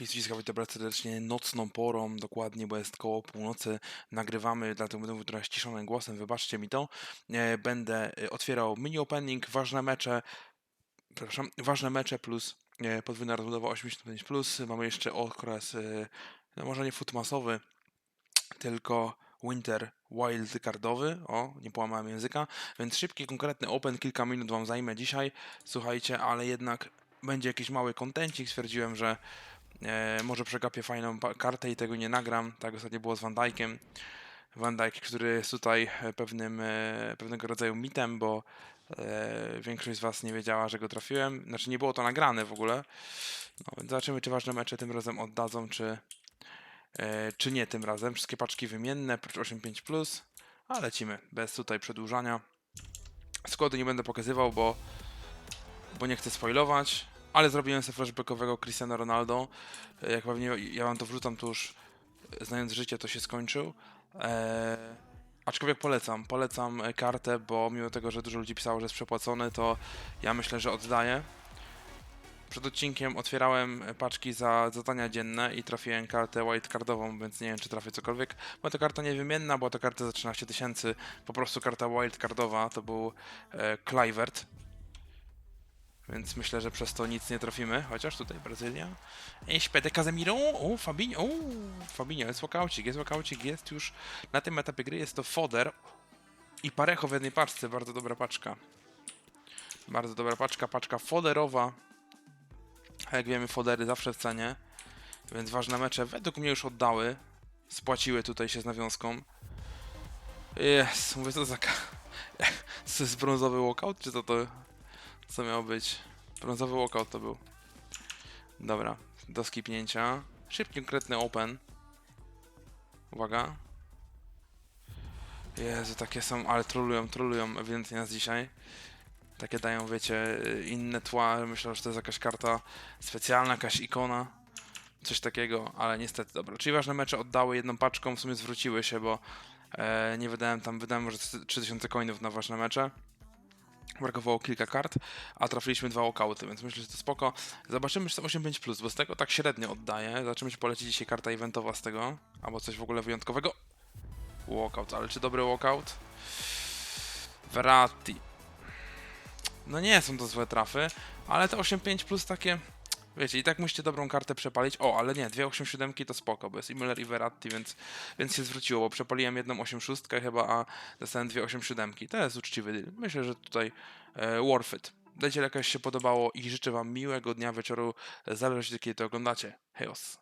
Piskiska witam bardzo serdecznie nocną porą, dokładnie, bo jest koło północy. Nagrywamy, dlatego będę mówił trochę ściszonym głosem, wybaczcie mi to. E, Będę e, otwierał mini opening, ważne mecze, przepraszam, ważne mecze plus e, podwójna rozbudowa 85+. Plus. Mamy jeszcze okres, no może nie futmasowy, tylko winter wildcardowy. O, nie połamałem języka. Więc szybki, konkretny open, kilka minut wam zajmę dzisiaj. Słuchajcie, ale jednak będzie jakiś mały kontencik. Stwierdziłem, że e, może przegapię fajną kartę i tego nie nagram. Tak ostatnio było z Van Dijkiem. Van Dijk, który jest tutaj e, pewnym, e, pewnego rodzaju mitem, bo e, większość z Was nie wiedziała, że go trafiłem. Znaczy nie było to nagrane w ogóle. No, zobaczymy, czy ważne mecze tym razem oddadzą, czy, e, czy nie tym razem. Wszystkie paczki wymienne, prócz 8.5+, a lecimy bez tutaj przedłużania. Składu nie będę pokazywał, bo, bo nie chcę spoilować, ale zrobiłem sobie flashbackowego Cristiano Ronaldo. E, Jak pewnie ja wam to wrzucam, to już e, znając życie, to się skończył. Eee, aczkolwiek polecam, polecam e, kartę, bo mimo tego, że dużo ludzi pisało, że jest przepłacony, to ja myślę, że oddaję. Przed odcinkiem otwierałem paczki za zadania dzienne i trafiłem kartę white cardową, więc nie wiem, czy trafię cokolwiek. Była to karta niewymienna, była to karta za 13 tysięcy, po prostu karta wild cardowa, to był e, Kluivert. Więc myślę, że przez to nic nie trafimy, chociaż tutaj Brazylia. Ej, Śpede Casemiro, o, Fabinho, o, Fabinho, jest łokaucik, jest łokaucik, jest już na tym etapie gry, jest to foder i parecho w jednej paczce, bardzo dobra paczka. Bardzo dobra paczka, paczka foderowa. A jak wiemy, fodery zawsze w cenie, więc ważne mecze według mnie już oddały, spłaciły tutaj się z nawiązką. Jest, mówię, co za... jest brązowy walkout, czy to to... Co miało być? Brązowy walkout to był. Dobra, do skipnięcia. Szybki, konkretny open. Uwaga. Jezu, takie są, ale trolują, trolują ewidentnie nas dzisiaj. Takie dają, wiecie, inne tła. Myślę, że to jest jakaś karta specjalna, jakaś ikona. Coś takiego, ale niestety, dobra. Czyli ważne mecze oddały jedną paczką, w sumie zwróciły się, bo e, nie wydałem tam, wydałem może 3000 coinów na ważne mecze. Brakowało kilka kart, a trafiliśmy dwa walkouty, więc myślę, że to spoko. Zobaczymy, czy to 8.5+, bo z tego tak średnio oddaję. Zobaczymy, czy poleci dzisiaj karta eventowa z tego, albo coś w ogóle wyjątkowego. Walkout, ale czy dobry walkout? Verratti. No nie są to złe trafy, ale te 8.5 plus takie... Wiecie, i tak musicie dobrą kartę przepalić. O, ale nie, dwie 8.7 to spoko, bo jest i Müller i Verratti, więc, więc się zwróciło, bo przepaliłem jedną 8.6 chyba, a dostałem dwie 8.7. To jest uczciwy deal. Myślę, że tutaj e, worth it. Dajcie, jak się podobało i życzę wam miłego dnia, wieczoru, zależy kiedy to oglądacie. Hejos.